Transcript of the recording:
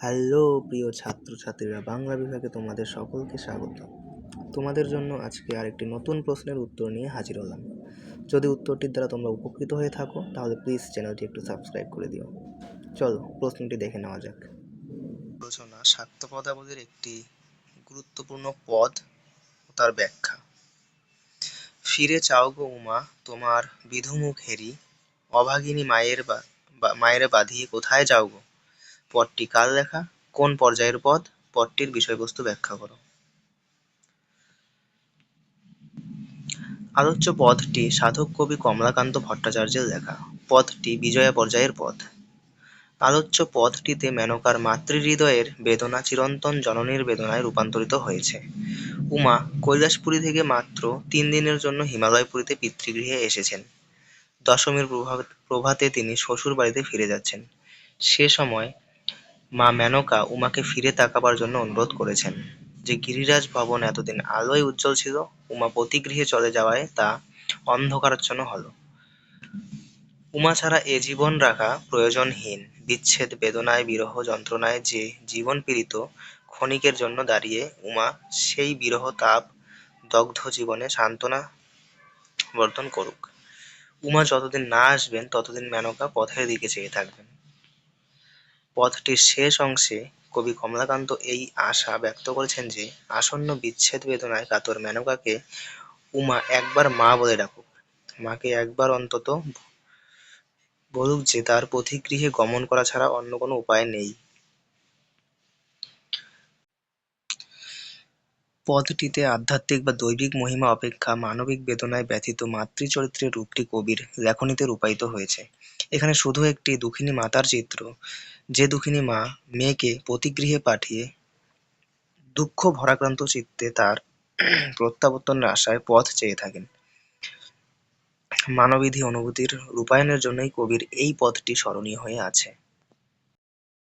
Hello প্রিয় ছাত্রছাত্রীরা, বাংলা বিভাগে তোমাদের সকলকে স্বাগত। তোমাদের জন্য আজকে আরেকটি নতুন প্রশ্নের উত্তর নিয়ে হাজির হলাম। যদি উত্তরটির দ্বারা তোমরা উপকৃত হয়ে থাকো, তাহলে প্লিজ চ্যানেলটি একটু সাবস্ক্রাইব করে দিও। চলো, প্রশ্নটি দেখে নেওয়া যাক। আলোচনা শাক্ত পদাবলীর একটি গুরুত্বপূর্ণ পদ ও তার ব্যাখ্যা। ফিরে চাও গো উমা, তোমার বিধুমুখ হেরি, অভাগিনী মায়ের বা- মায়ের বাঁধিয়ে কোথায় যাও গো? পদটি কার লেখা কোন পর্যায়ের পদ পদটির বিষয়বস্তু ব্যাখ্যা করো। আলোচ্য পদটি সাধক কবি কমলাকান্ত ভট্টাচার্যের লেখা। পদটি বিজয়া পর্যায়ের পদ আলোচ্য পদটিতে মেনকার মাতৃহৃদয়ের বেদনা চিরন্তন জননীর বেদনায় রূপান্তরিত হয়েছে। উমা কৈলাসপুরী থেকে মাত্র তিন দিনের জন্য হিমালয়পুরীতে পিতৃগৃহে এসেছেন। দশমীর প্রভা- প্রভাতে তিনি শ্বশুর বাড়িতে ফিরে যাচ্ছেন। সে সময় মা মেনকা উমাকে ফিরে তাকাবার জন্য অনুরোধ করেছেন। যে গিরিরাজ ভবন এতদিন আলোয় উজ্জ্বল ছিল, উমা পতিগৃহে চলে যাওয়ায় তা অন্ধকারাচ্ছন্ন হলো। উমা ছাড়া এ জীবন রাখা প্রয়োজনহীন। বিচ্ছেদ, বেদনায়, বিরহ যন্ত্রণায় যে জীবন পীড়িত, ক্ষণিকের জন্য দাঁড়িয়ে উমা সেই বিরহ তাপ দগ্ধ জীবনে সান্ত্বনা বর্ধন করুক। উমা যতদিন না আসবেন, ততদিন মেনকা পথের দিকে চেয়ে থাকবেন। পথটির শেষ অংশে কবি কমলাকান্ত এই আশা ব্যক্ত করেছেন যে, আসন্ন বিচ্ছেদ বেদনায় কাতর মেনকাকে উমা একবার মা বলে ডাকুক। মাকে একবার অন্তত বলুক যে, তার পথিগৃহে গমন করা ছাড়া অন্য কোনো উপায় নেই। পদটিতে আধ্যাত্মিক বা দৈবিক মহিমা অপেক্ষা মানবিক বেদনায় ব্যথিত মাতৃচরিত্রের রূপটি কবির লেখনীতে রূপায়িত হয়েছে। এখানে শুধু একটি দুঃখিনী মাতার চিত্র, যে দুঃখিনী মা মেয়েকে পতিগৃহে পাঠিয়ে দুঃখ ভরাক্রান্ত চিত্তে তার প্রত্যাবর্তনের আশায় পথ চেয়ে থাকেন। মানবিধি অনুভূতির রূপায়ণের জন্যই কবির এই পদটি স্মরণীয় হয়ে আছে।